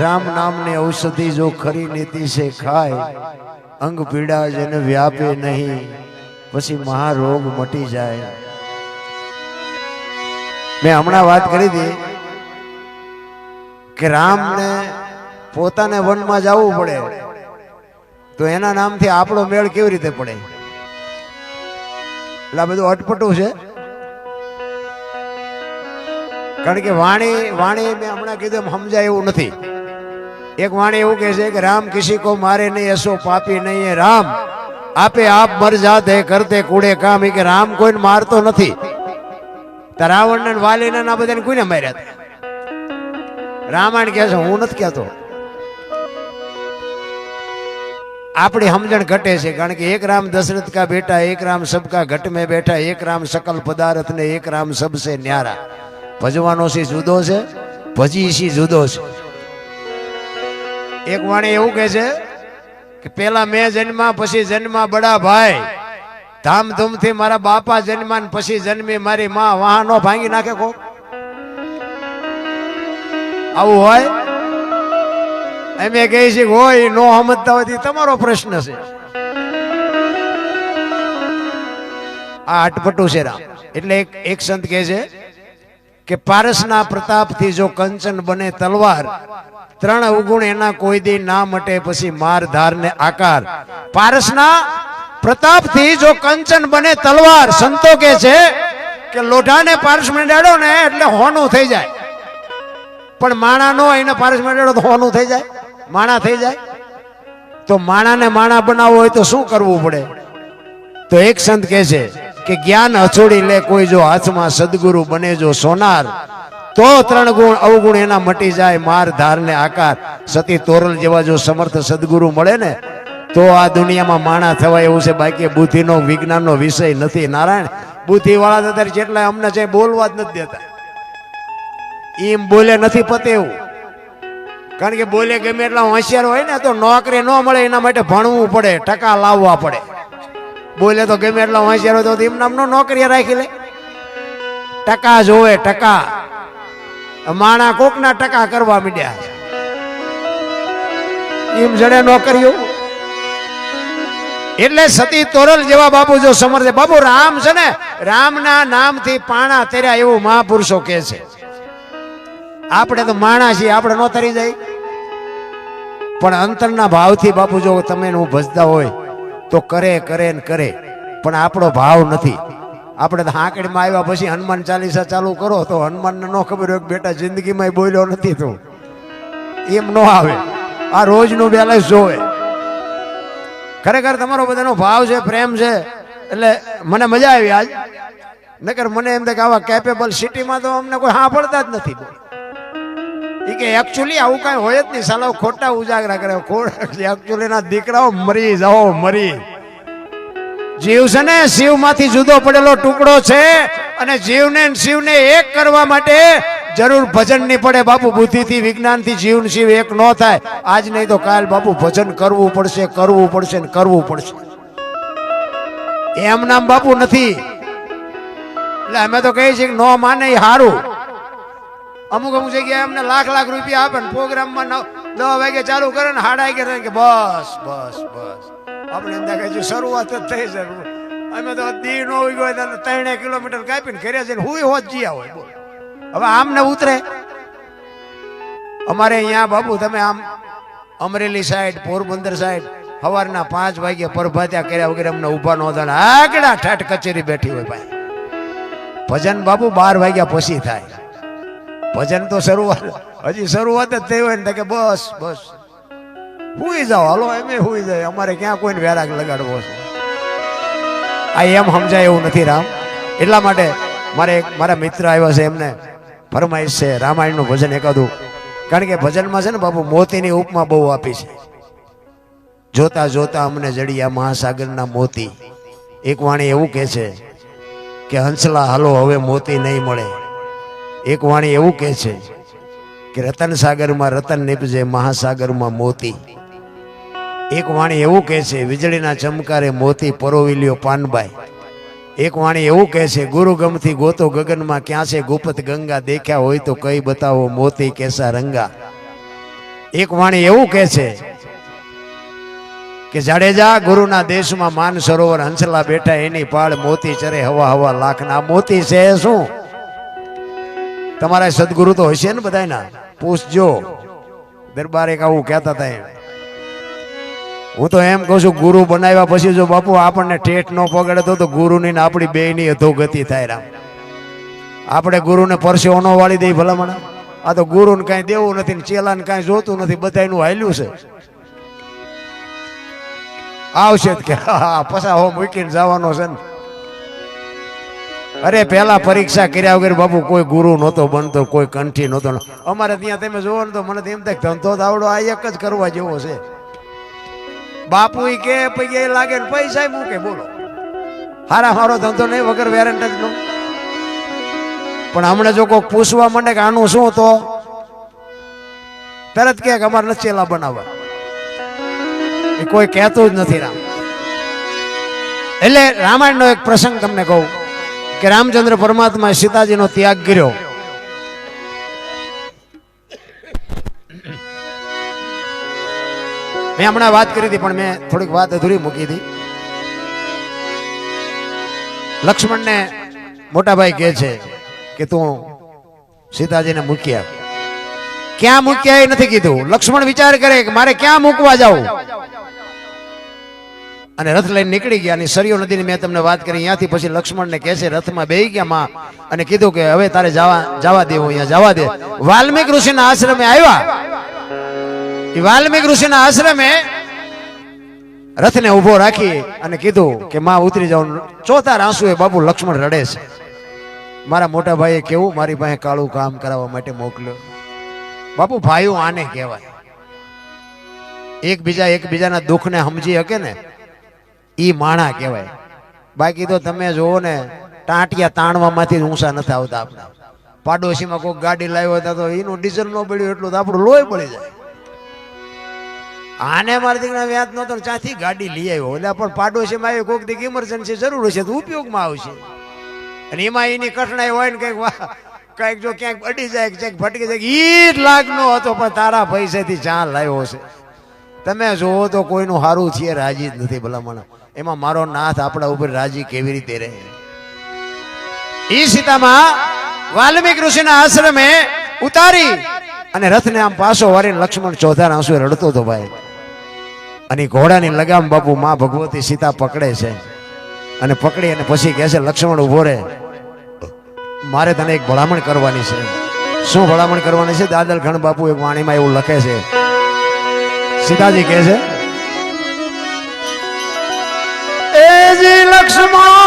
રામ નામની ઔષધિ જો ખરી નીતિ છે ખાય, અંગ પીડા જેને વ્યાપે નહીં, પછી મહારોગ મટી જાય. મેં હમણાં વાત કરી હતી કે રામને પોતાને વનમાં જવું પડે. તો એના નામથી આપણો મેળ કેવી રીતે પડે? એટલે આ બધું અટપટું છે. કારણ કે વાણી વાણી મેં હમણાં કીધું સમજાય એવું નથી. એક વાણી એવું કહે છે કે રામ કિસી કો મારે નહીં, એસો પાપી નહીં એ રામ. આપે આપ મર જાતે કરતે કુડે કામ. કે રામ કોઈને મારતો નથી. તો રાવણ ને વાલીને આ બધાને કોઈને માર્યા રામાયણ કહે છે, હું નથી કહેતો. આપણી સમજણ ઘટે છે, કારણ કે એક રામ દશરથ કા બેટા, એક રામ સબકા ઘટ में બેઠા, એક રામ સકલ પદાર્થ ને, એક રામ સબસે ન્યારા. ભજવાનો સી જુદો છે? ભજી સી જુદો છે? એક વાણી એવું કહે છે કે પેલા મેં જન્મા, પછી જન્મા બડા ભાઈ. ધામધૂમથી મારા બાપા જન્મા ને પછી જન્મી મારી માં વાહનો ભાંગી નાખે કો આવું હોય? એ કહે છે હોય, નો સમજતા હોય તમારો પ્રશ્ન છે. આ અટપટું છે રામ. એટલે એક એક સંત કહે છે કે પારસના પ્રતાપથી જો કંચન બને તલવાર, ત્રણ અવગુણ એના કોઈ દી ના મટે પછી માર ધાર ને આકાર. પારસના પ્રતાપથી જો કંચન બને તલવાર, સંતો કે છે કે લોઢાને પારસ મંડાડો ને એટલે હોનું થઈ જાય. પણ માણા નો એને પારસ મંડાડો તો હોનું થઈ જાય? માણા થઈ જાય? તો માણાને માણા બનાવવો હોય તો શું કરવું પડે? તો એક સંત કહે છે કે જ્ઞાન હછોડી લે કોઈ જો હાથમાં સદગુરુ બને જો સોનાર, તો ત્રણ ગુણ અવગુણ એના મટી જાય, માર, ધાર ને આકાર. સતી તોરલ જેવા જો સમર્થ સદગુરુ મળે ને, તો આ દુનિયામાં માણા થવાય એવું છે. બાકી બુદ્ધિનો, વિજ્ઞાનનો વિષય નથી. નારાયણ બુદ્ધિ વાળા અત્યારે જેટલા અમને છે બોલવા જ નથી દેતા. એમ બોલે નથી પતે એવું. કારણ કે બોલે ગમે એટલા હોશિયાર હોય ને, તો નોકરી ન મળે, એના માટે ભણવું પડે, ટકા લાવવા પડે. બોલે તો ગમે એટલા હોશિયાર હોય તો એમ નામનો નોકરી રાખી લે. ટકા જોવે, ટકા. માણા કોકના ટકા કરવા માંડ્યા એમ જડે નોકરીઓ. એટલે સતી તોરલ જેવા બાપુ જો સમર્થે, બાપુ, રામ છે ને, રામના નામથી પાણા તેર્યા એવું મહાપુરુષો કે છે. આપણે તો માણા છીએ, આપણે નો તરી જાય. પણ અંતરના ભાવથી બાપુ જો તમે હું ભજતા હોય તો કરે કરે ને કરે. પણ આપણો ભાવ નથી. આપણે હાંકડીમાં આવ્યા પછી હનુમાન ચાલીસા ચાલુ કરો તો હનુમાનને ન ખબર હોય બેટા જિંદગીમાં બોલ્યો નથી તું. એમ ન આવે. આ રોજનું બેલેન્સ જોવે. ખરેખર તમારો બધાનો ભાવ છે, પ્રેમ છે, એટલે મને મજા આવી આજ. નકર મને એમ કે આવા કેપેબલ સિટીમાં તો અમને કોઈ સાંભળતા જ નથી. એ કે એકચ્યુઅલી આવું કાંઈ હોય જ નહીં. સાલા, ખોટા ઉજાગરા કરે. એકચ્યુઅલી ના દીકરાઓ મરી જાઓ મરી. જીવ છે ને શિવમાંથી જુદો પડેલો ટુકડો છે અને જીવને ને શિવને એક કરવા માટે જરૂર ભજન નહીં પડે. બાપુ, બુદ્ધિથી, વિજ્ઞાનથી જીવ ને શિવ એક ન થાય. આજ નહીં તો કાલ બાપુ ભજન કરવું પડશે કરવું પડશે ને કરવું પડશે. એમ નામ બાપુ નથી. એટલે અમે તો કહીએ છીએ નો માને સારું અમુક અમુક જગ્યાએ અમને લાખ લાખ રૂપિયા આપે ને પ્રોગ્રામમાં દસ વાગે ચાલુ કરે ને હાડા વાગે કે બસ બસ બસ. આપણે એમ થાય હજુ શરૂઆત જ થઈ છે. અમે તો દી નો ઉગ્યો ગયો તો ત્રણે કિલોમીટર કાપીને ઘરે જઈને હું હોત જીયા હોય, બોલ. હવે આમ ને ઉતરે. અમારે અહીંયા બાબુ તમે આમ અમરેલી સાઈડ, પોરબંદર સાઈડ સવારના પાંચ વાગે પરભાત્યા કર્યા વગેરે અમને ઊભા નો થાય આગળ ઠાઠ કચેરી બેઠી હોય ભાઈ. ભજન બાબુ બાર વાગ્યા પછી થાય. ભજન તો શરૂઆત, હજી શરૂઆત જ થઈ હોય ને કે બસ બસ. હુઈ જાઓ. હાલો, એમે હુઈ જાય. અમારે ક્યાં કોઈને વેરાગ લગાડવો છે? આ એમ સમજાય એવું નથી, રામ. એટલા માટે મારે એક, મારા મિત્ર આવ્યા છે એમને ફરમાઈશ છે, રામાયણનું ભજન એકાદું. કારણ કે ભજનમાં છે ને બાપુ, મોતીની ઉપમા બહુ આપી છે. જોતા જોતા અમને જડિયા મહાસાગરના મોતી. એક વાણી એવું કહે છે કે, હંસલા હાલો, હવે મોતી નહીં મળે. એક વાણી એવું કહે છે કે રતન સાગરમાં રતન નીપજે, મહાસાગરમાં મોતી. એક વાણી એવું કહે છે, વીજળીના ચમકારે મોતી પરોવીલ્યો પાનબાઈ. એક વાણી એવું કહે છે ગુરુ ગમથી ગોતો ગગનમાં ક્યાં છે ગુપ્ત ગંગા દેખ્યા હોય તો કઈ બતાવો મોતી કેસા રંગા. એક વાણી એવું કહે છે કે જાડેજા ગુરુના દેશમાં માન સરોવર હંસલા બેઠા, એની પાળ મોતી ચરે હવા હવા લાખના. મોતી છે શું? તમારા સદગુરુ તો હશે ને બધાયના? પૂછજો. દરબાર આવું કહેતા હતા હું તો એમ કહું છું, ગુરુ બનાવ્યા પછી જો બાપુ આપણને ટેટ ન પગડે તો ગુરુની ને આપણી બેની અધોગતિ થાય રામ. આપણે ગુરુને પરસેવો ન વાળી દઈ ભલામણ. આ તો ગુરુને કાંઈ દેવું નથી ને ચેલાને કાંઈ જોતું નથી, બધાયનું હાલ્યું છે. આવશે કે હા, પછા હો મૂકીને જવાનો છે ને. અરે પેલા પરીક્ષા કર્યા વગર બાપુ કોઈ ગુરુ નહોતો બનતો, કોઈ કંઠી નહોતો. અમારે ત્યાં તમે જોવો ને તો મને એમ થાય ધંધો આવડો આ એક જ કરવા જેવો છે. બાપુ કે પૈયે લાગે ને પૈસા મૂકે. બોલો. હારા હારો ધંધો નહીં વગર વેરંટ જ નો. પણ હમણાં જો કોઈ પૂછવા માંડે કે આનું શું તો? તરત કે અમારે નથી ચેલા બનાવવા. એ કોઈ કહેતું જ નથી રામ. એટલે રામાયણનો એક પ્રસંગ તમને કહું. કે રામચંદ્ર પરમાત્મા સીતાજીનો ત્યાગ કર્યો. મેં હમણાં વાત કરી હતી, પણ મેં થોડીક વાત અધૂરી મૂકી હતી. લક્ષ્મણને મોટાભાઈ કહે છે કે તું સીતાજીને મૂક્યા ક્યાં મૂક્યા એ નથી કીધું? લક્ષ્મણ વિચાર કરે કે મારે ક્યાં મૂકવા જાવું અને રથ લઈને નીકળી ગયા અને સરયુ નદીની મેં તમને વાત કરી અહીંયાથી પછી લક્ષ્મણને કહે છે, રથમાં બે ગયા માં અને કીધું કે હવે તારે જવા જવા દેવું, અહીંયા જવા દે. વાલ્મીક ઋષિના આશ્રમે આવ્યા. વાલ્મીક ઋષિના આશ્રમે રથને ઊભો રાખી અને કીધું કે માં ઉતરી જાવ ચોથા એ બાપુ લક્ષ્મણ રડે છે. મારા મોટા ભાઈએ કેવું? મારી પાસે કાળું કામ કરાવવા માટે મોકલ્યો. બાપુ, ભાઈઓ આને કહેવાય. એકબીજા એકબીજાના દુઃખને સમજી શકે ને? ઈ માણા કહેવાય. બાકી તો તમે જોવો ને, ટાંટિયા તાણવામાંથી ઊંચા નથી આવતા આપણા. પાડોશીમાં કોઈક ગાડી લાવ્યો હતા તો એનું ડીઝલ ન પડ્યું એટલું તો આપણું લોહી પડી જાય. આને મારા વ્યાજ નતો ને ત્યાંથી ગાડી લઈ આવ્યો. એટલે પણ પાડોશીમાં આવ્યો, કોઈક દીક ઇમરજન્સી જરૂર હશે તો ઉપયોગમાં આવશે. અને એમાં એની કઠણાઈ હોય ને કંઈક વાહ કંઈક જો ક્યાંક અડી જાય, ક્યાંક ભટકી જાય, ઈ જ લાગનો હતો, પણ તારા પૈસેથી ચા લાવ્યો છે તમે જોવો તો કોઈનું સારું છે, રાજી જ નથી ભલામણ. એમાં મારો નાથ આપણા ઉપર રાજી કેવી રીતે રહે? ઈ સીતામાં વાલ્મીક ઋષિના આશ્રમે ઉતારી અને રથને આમ પાછો વારીને લક્ષ્મણ ચોધાર આંસુ રડતો હતો ભાઈ. અને ઘોડાની લગામ બાપુ માં ભગવતી સીતા પકડે છે. અને પકડી અને પછી કહે છે, લક્ષ્મણ ઊભો રહે. મારે તને એક ભલામણ કરવાની છે. શું ભલામણ કરવાની છે? દાદલ ઘણ બાપુ એક વાણીમાં એવું લખે છે સીતાજી કહે છે એજી લક્ષ્મણ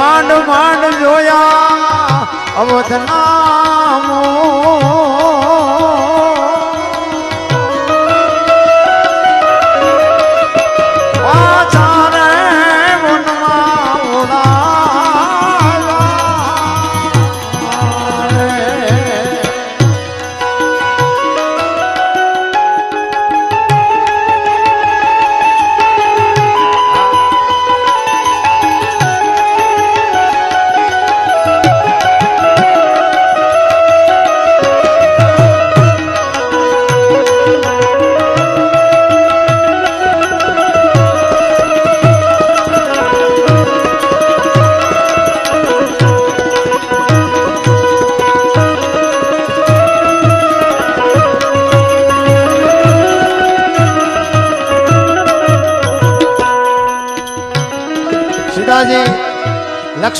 માંડ માંડ જોયા અવધનામો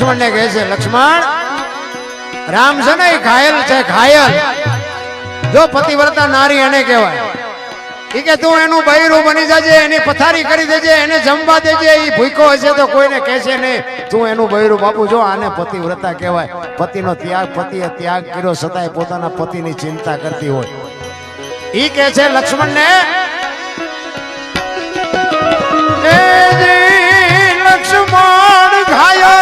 લક્ષ્મણને કહે છે, લક્ષ્મણ, રામ છે ને ઘાયલ છે, ઘાયલ. જો પતિવ્રતા નારી એને કહેવાય. ઈ કે, તું એનું બૈરું બની જજે, એની પથારી કરી દેજે, એને જમવા દેજે. એ ભૂખો હશે તો કોઈને કહેશે નહીં, તું એનું બૈરું બાપુ જો, આને પતિવ્રતા કહેવાય. પતિનો ત્યાગ, પતિએ ત્યાગ કર્યો છતાંય પોતાના પતિની ચિંતા કરતી હોય. ઈ કે છે, લક્ષ્મણને ને લક્ષ્મણ ઘાયલ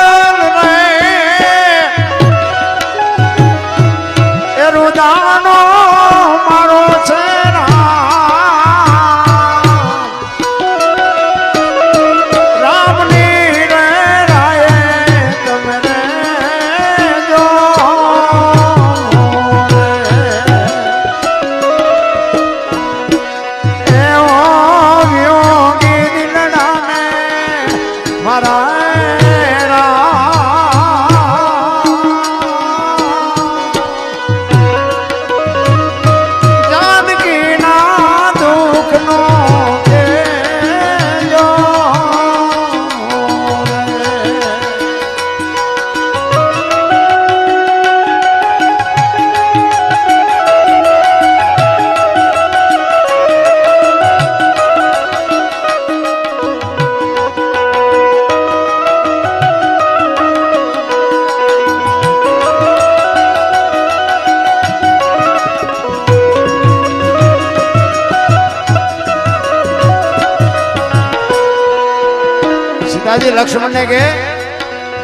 લક્ષ્મણને કે,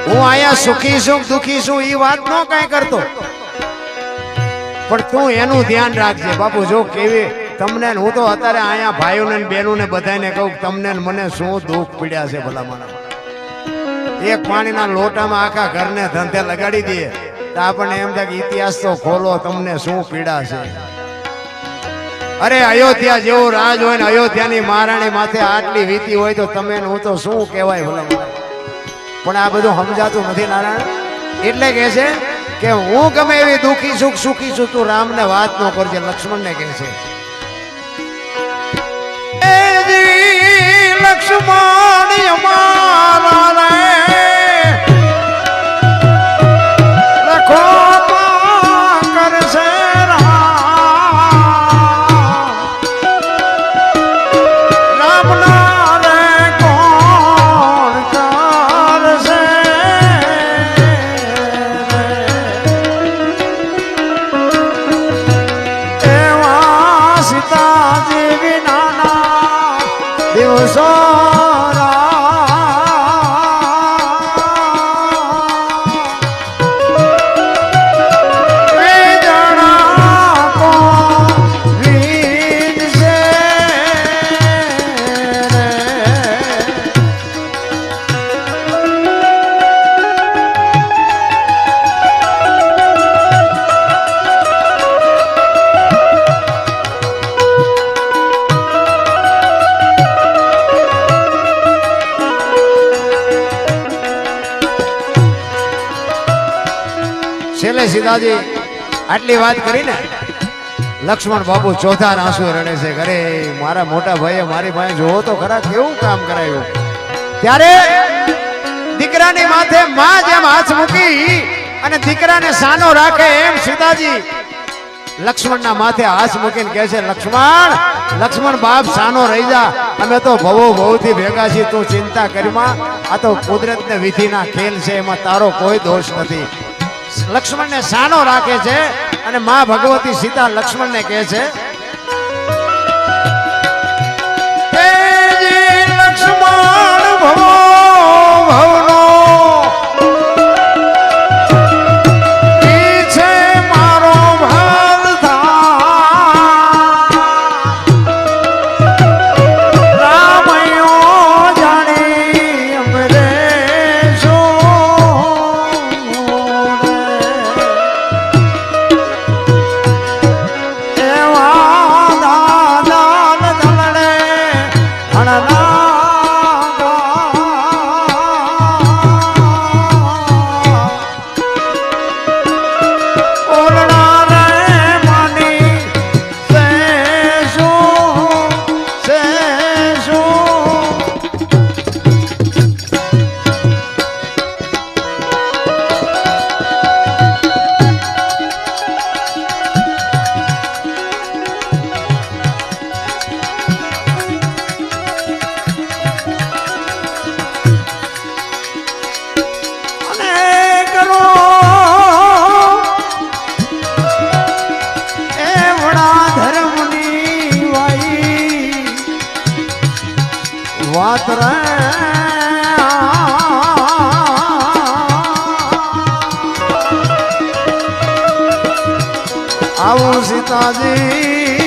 હું અહીંયા સુખી છું, દુખી છું એ વાત નો કઈ કરતો. પણ તું એનું ધ્યાન રાખજે, બાપુ, જો કેવી, તમને હું તો અત્યારે અહીંયા ભાઈઓને બહેનોને બધાને કહું તમને મને શું દુઃખ પીડ્યા છે ભલા મને એક પાણીના લોટામાં આખા ઘરને ધંધે લગાડી દઈએ, તો આપણને એમ થાય કે ઇતિહાસ તો ખોલો, તમને શું પીડા છે. અરે અયોધ્યા જેવો રાજ હોય ને અયોધ્યાની મહારાણી માથે આટલી વીતી હોય તો તમે હું તો શું કહેવાય ભલે પણ આ બધું સમજાતું નથી નારાયણ. એટલે કહે છે કે હું ગમે એવી દુઃખી સુખ સુખી છું, તું રામને વાત ન કરજે લક્ષ્મણને કહે છે. લક્ષ્મણ સીતાજી આટલી વાત કરીને લક્ષ્મણ બાબુ ચોથા આંસુ રડે છે. ઘરે મારા મોટા ભાઈએ મારી પાસે જોવો તો ખરા કેવું કામ કરાયું. ત્યારે દીકરાની માથે માં જેમ હાથ મૂકી અને દીકરાને સાનો રાખે એમ સીતાજી લક્ષ્મણના માથે હાથ મૂકીને કહે છે, લક્ષ્મણ લક્ષ્મણ બાપ સાનો રહી જા. અમે તો ભવો ભવથી ભેગા છીએ. તું ચિંતા કરીમાં આ તો કુદરતને વિધિના ખેલ છે. એમાં તારો કોઈ દોષ નથી. લક્ષ્મણને સાનો રાખે છે અને મા ભગવતી સીતા લક્ષ્મણને કહે છે લક્ષ્મણ ભવો આવું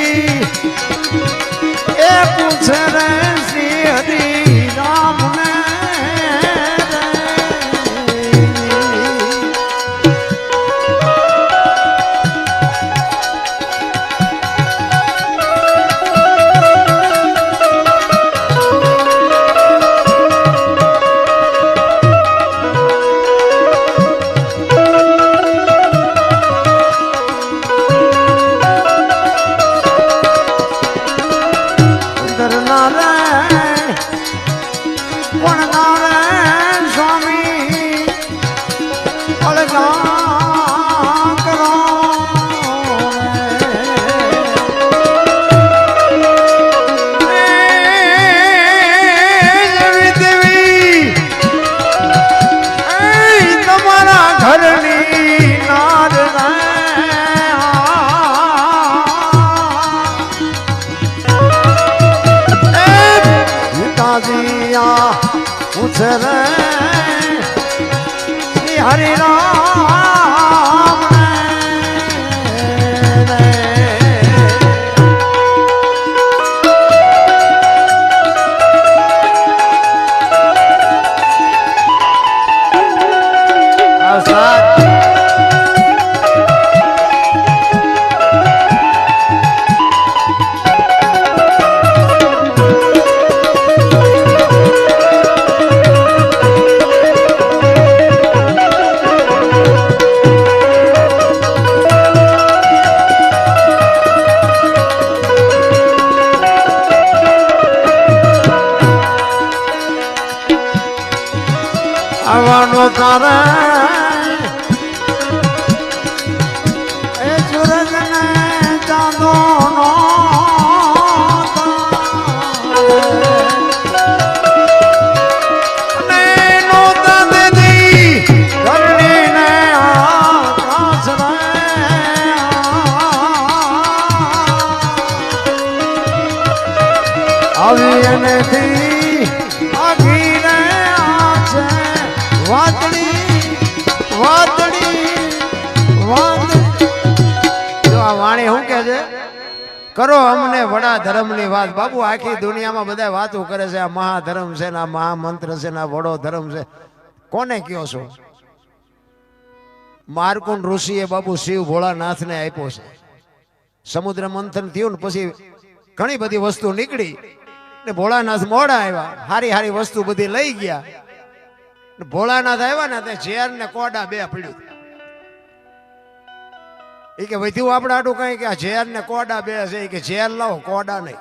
કરો અમને વડા ધર્મની વાત. બાબુ આખી દુનિયામાં બધા વાતો કરે છે, આ મહાધર્મ છે ને આ મહામંત્ર છે ને આ વડો ધર્મ છે. કોને કયો છો? મારકુંડ ઋષિએ બાબુ શિવ ભોળાનાથને આપ્યો છે. સમુદ્ર મંથન થયું ને પછી ઘણી બધી વસ્તુ નીકળી ને ભોળાનાથ મોડા આવ્યા. હારી હારી વસ્તુ બધી લઈ ગયા. ભોળાનાથ આવ્યા ને તે ઝેર ને કોડા બે પડ્યું. એ કે વધ્યું આપણે આટું કઈ કે આ ઝેર ને કોડા બે છે, ઈ કે ઝેર લાવો કોડા નહીં.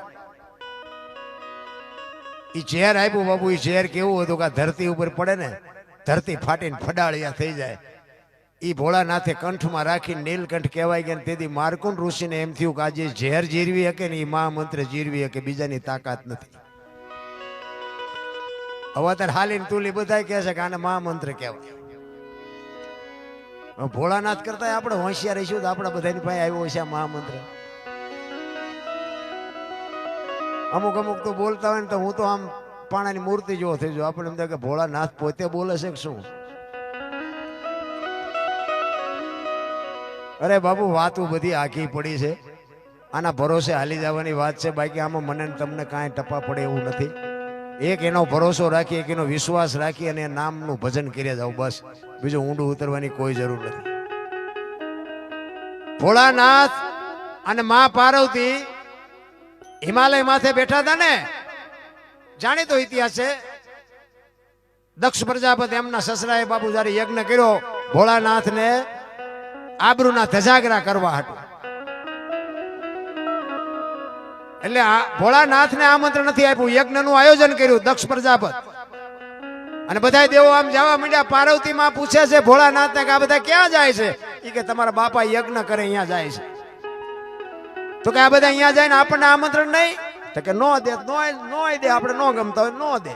એ ઝેર આપ્યું બાબુ એ ઝેર કેવું હતું કે ધરતી ઉપર પડે ને, ધરતી ફાટીને ફડાળિયા થઈ જાય. એ ભોળાનાથે કંઠમાં રાખી નીલકંઠ કહેવાય ગયા તેથી માર્કુન ઋષિને એમ થયું કે આજે ઝેર જીરવી શકે ને એ મહામંત્ર જીરવી શકે, બીજાની તાકાત નથી. હવે અત્યારે હાલીને તુલી બધા કહે છે કે આને મહામંત્ર કહેવાય. હવે ભોળાનાથ કરતા આપણે હોશિયાર રહીશું તો આપણા બધાની પાસે આવ્યો છે આ મહામંત્ર. અમુક અમુક તો બોલતા હોય ને તો હું તો આમ પાણાની મૂર્તિ જેવો થઈ જાઉં. આપણે એમ થાય કે ભોળાનાથ પોતે બોલે છે કે શું? અરે બાબુ વાતો બધી આખી પડી છે. આના ભરોસે હાલી જવાની વાત છે. બાકી આમાં મને તમને કાંઈ ટપા પડે એવું નથી. એક એનો ભરોસો રાખી એક એનો વિશ્વાસ રાખી અને નામનું ભજન કર્યા જાવ બસ. બીજું ઊંડું ઉતરવાની કોઈ જરૂર નથી. ભોળાનાથ અને મા પાર્વતી હિમાલય માથે બેઠા હતા ને? જાણીતો ઇતિહાસ છે. દક્ષ પ્રજાપતિ એમના સસરાએ બાબુ જયારે યજ્ઞ કર્યો, ભોળાનાથને આબરૂના ધજાગરા કરવા હતું. એટલે ભોળાનાથને આમંત્રણ નથી આપ્યું. યજ્ઞનું આયોજન કર્યું દક્ષ પ્રજાપત. અને બધા દેવો આમ જવા માંડ્યા. પાર્વતી માં પૂછે છે, ભોળાનાથને કે આ બધા ક્યાં જાય છે? ઈ કે, તમારા બાપા યજ્ઞ કરે, અહીંયા જાય છે. તો કે, આ બધા અહીંયા જાય ને આપણને આમંત્રણ નહીં? તો કે, નો દે, નો નો દે, આપણે નો ગમતા હોય, નો દે.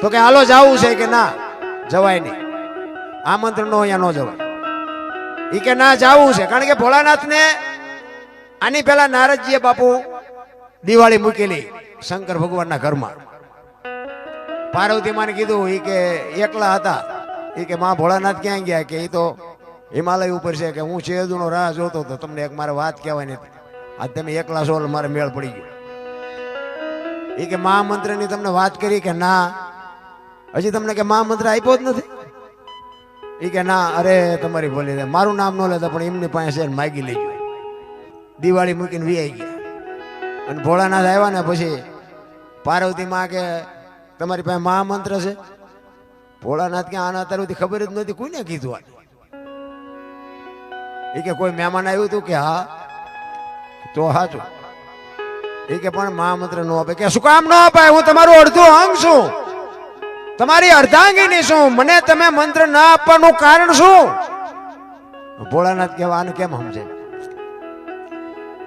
તો કે, હાલો, જાવું છે. કે, ના, જવાય નહીં. આમંત્રણ નો અહીંયા ન જવાય. એ કે, ના, જાવું છે. કારણ કે ભોળાનાથને આની પહેલા નારદજીએ બાપુ દિવાળી મૂકેલી શંકર ભગવાનના ઘરમાં. પાર્વતી માને કીધું એ કે એકલા હતા. એ કે માં ભોળાનાથ ક્યાં ગયા? કે એ તો હિમાલય ઉપર છે. કે હું શેરદુનો રાહ જોતો હતો. તમને એક મારે વાત કહેવાની હતી. આજ તમે એકલા સોલ મારે મેળ પડી ગયો. ઈ કે મહામંત્રની તમને વાત કરી કે ના. હજી તમને કે મહામંત્ર આપ્યો જ નથી? ઈ કે ના, અરે તમારી બોલી મારું નામ ન લેતા, પણ એમની પાસે માગી લેજો. દિવાળી મૂકીને વી ગયા. અને ભોળાનાથ આવ્યા ને પછી પાર્વતી માં કે તમારી પાસે મહામંત્ર છે? ભોળાનાથ કે આના તરફથી ખબર જ નથી કોઈને કીધું આ? એ કે કોઈ મહેમાન આવ્યું હતું કે હા? તો હાચું. એ કે પણ મહામંત્ર નો આપે કે શું કામ ન અપાય? હું તમારું અડધું અંગ છું. તમારી અર્ધાંગીની શું મને તમે મંત્ર ના આપવાનું કારણ શું? ભોળાનાથ કહેવા, આને કેમ સમજે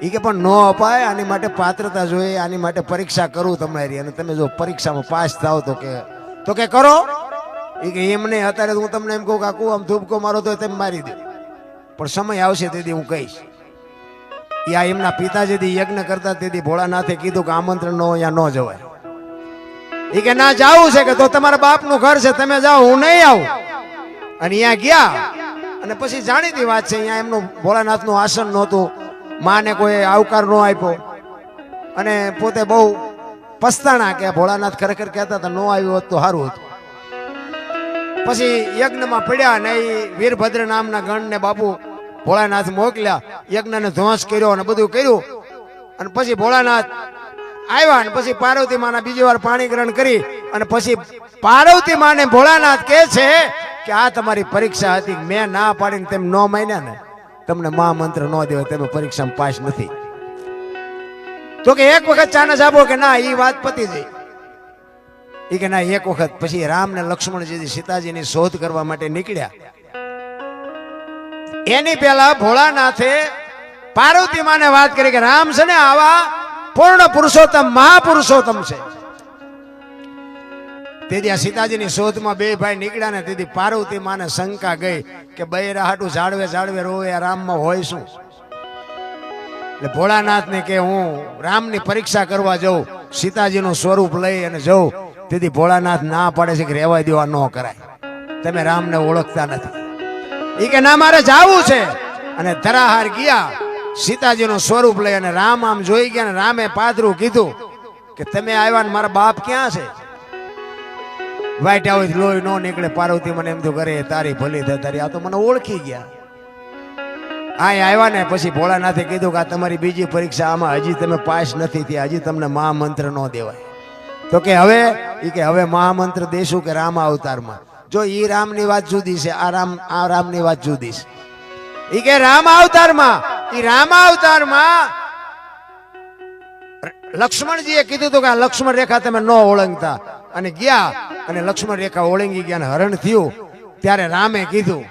એ કે પણ ન અપાય, આની માટે પાત્રતા જોઈએ, આની માટે પરીક્ષા કરું તમારી અને તમે જો પરીક્ષામાં પાસ થાવ તો કે તો કે કરો. એ કે એમ નહીં, અત્યારે હું તમને એમ કહું કાકુ આમ ધૂપકો મારો તો તેમ મારી દે. પણ સમય આવશે તેથી હું કહીશ. એ આ એમના પિતાજીથી યજ્ઞ કરતા તેથી ભોળાનાથે કીધું કે આમંત્રણ નો અહીંયા ન જવાય. એ કે ના, જાવું છે કે તો તમારા બાપનું ઘર છે, તમે જાઓ, હું નહીં આવું. અને અહીંયા ગયા. અને પછી જાણીતી વાત છે અહીંયા એમનું ભોળાનાથનું આસન નહોતું. માને કોઈ આવકાર ન આપ્યો. અને પોતે બહુ પસ્તાણા કે ભોળાનાથ ખરેખર કહેતા હતા, ન આવ્યું હોત તો સારું હતું. પછી યજ્ઞમાં પડ્યા ને એ વીરભદ્ર નામના ગણને બાપુ ભોળાનાથ મોકલ્યા. યજ્ઞને ધ્વંસ કર્યો અને બધું કર્યું. અને પછી ભોળાનાથ આવ્યા અને પછી પાર્વતી માના બીજી વાર પાણી ગ્રહણ કરી. અને પછી પાર્વતી માને ભોળાનાથ કહે છે કે, આ તમારી પરીક્ષા હતી, મેં ના પાડીને તેમ ન માન્યા ને. તમને મહામંત્ર ન દેવાય, તમે પરીક્ષામાં પાસ નથી. તો કે એક વખત ચાનસ આપો કે ના એ વાત પતી એ કે ના, એક વખત. પછી રામ ને લક્ષ્મણજી સીતાજીની શોધ કરવા માટે નીકળ્યા. એની પહેલા ભોળાનાથે પાર્વતી માને વાત કરી કે, રામ છે ને, આવા પૂર્ણ પુરુષોત્તમ, મહાપુરુષોત્તમ છે. તેથી આ સીતાજીની શોધમાં બે ભાઈ નીકળ્યા ને તેથી પાર્વતી માને શંકા ગઈ કે બૈરા હાટું જાળવે જાળવે રોવે રામમાં હોય શું? એટલે ભોળાનાથ ને કે હું રામની પરીક્ષા કરવા જઉં, સીતાજીનું સ્વરૂપ લઈ અને જઉં. તેથી ભોળાનાથ ના પાડે છે કે રહેવા દેવા ન કરાય. તમે રામને ઓળખતા નથી. એ કે ના, મારે જાવું છે. અને ધરાહાર ગયા, સીતાજીનું સ્વરૂપ લઈ અને રામ આમ જોઈ ગયા અને રામે પાદરું કીધું કે તમે આવ્યા ને મારા બાપ ક્યાં છે? વાઈટ હાઉસ લોહી નો નીકળે, પાર્વતી મને એમ તો કરે તારી ભલી થાય, તારી આ તો મને ઓળખી ગયા. આ આવ્યા ને પછી ભોળાનાથે કીધું કે આ તમારી બીજી પરીક્ષા આમાં હજી તમે પાસ નથી થયા, હજી તમને મહામંત્ર ન દેવાય. તો કે હવે એ કે હવે મહામંત્ર દેશું કે રામ અવતારમાં? જો ઈ રામની વાત જુદી છે, આ રામ, આ રામની વાત જુદી છે. ઈ કે રામ અવતારમાં, ઈ રામ અવતારમાં લક્ષ્મણજીએ કીધું હતું કે આ લક્ષ્મણ રેખા તમે ન ઓળંગતા. અને ગયા અને લક્ષ્મણ રેખા ઓળંગી ગયા હરણ થયું. ત્યારે રામે કીધું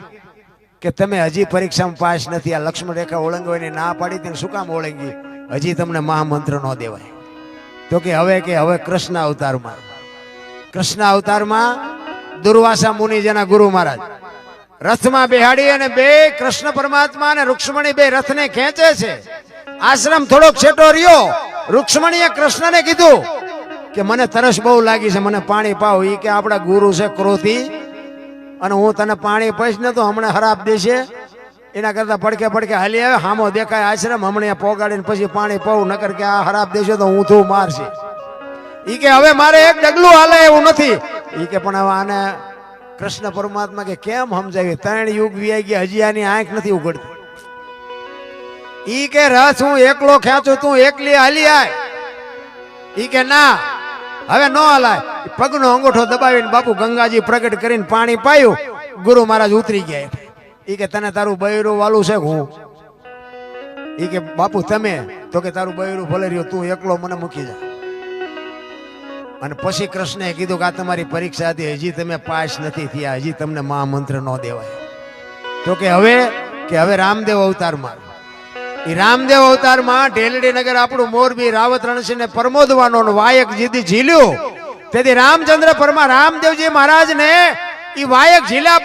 કે તમે હજી પરીક્ષામાં પાસ નથી. આ લક્ષ્મણ રેખા ઓળંગવાની ના પાડી તેને શું કામ ઓળંગી? હજી તમને મહામંત્ર ન દેવાય. તો કે હવે કે હવે કૃષ્ણ અવતારમાં. કૃષ્ણ અવતારમાં દુર્વાસા મુનિ જેના ગુરુ મહારાજ. રથમાં બેહાડી અને બે કૃષ્ણ પરમાત્મા અને રૂક્ષ્મણી બે રથને ખેંચે છે. આશ્રમ થોડોક છેટો રહ્યો. રૂક્ષ્મણીએ કૃષ્ણને કીધું કે મને તરસ બહુ લાગી છે, મને પાણી પાવ. એ કે આપણા ગુરુ છે ક્રોધી. અને હું તને પાણી પૈસ ને તો હમણાં ખરાબ દેશે. એના કરતા પડકે પડકે હાલી આવે, હામો દેખાય આશ્રમ, હમણાં પોગાડીને પછી પાણી પાવું, નકર કે આ ખરાબ દેશે તો હું થું મારશે. ઈ કે હવે મારે એક ડગલું હાલે એવું નથી. એ કે પણ હવે આને કૃષ્ણ પરમાત્મા કે કેમ સમજાવી? ત્રણ યુગ વી ગયા, હજી આની આંખ નથી ઉગડતી ઈ કે રસ હું એકલો ખેંચું તું, એકલી હાલી આય. ઈ કે ના હવે ન હલાય. પગનો અંગૂઠો દબાવીને બાપુ ગંગાજી પ્રગટ કરીને પાણી પાયું. ગુરુ મહારાજ ઉતરી ગયા. એ કે તને તારું બૈરું વાલું છે હું? એ કે બાપુ તમે? તો કે તારું બૈરું ભલે રહ્યો, તું એકલો મને મૂકી જા. અને પછી કૃષ્ણએ કીધું કે આ તમારી પરીક્ષા હતી, હજી તમે પાસ નથી થયા, હજી તમને મહામંત્ર ન દેવાય. તો કે હવે કે હવે રામદેવ અવતારમાં એ રામદેવ અવતારમાં ઢેલડી નગર આપણું મોરબી રાવત રણસિંહ ને પરમોદવાનો વાયક જીદી ઝીલ્યું. તેથી રામચંદ્ર પરમા રામદેવજી મહારાજ ને એ વાયક ઝીલ્યા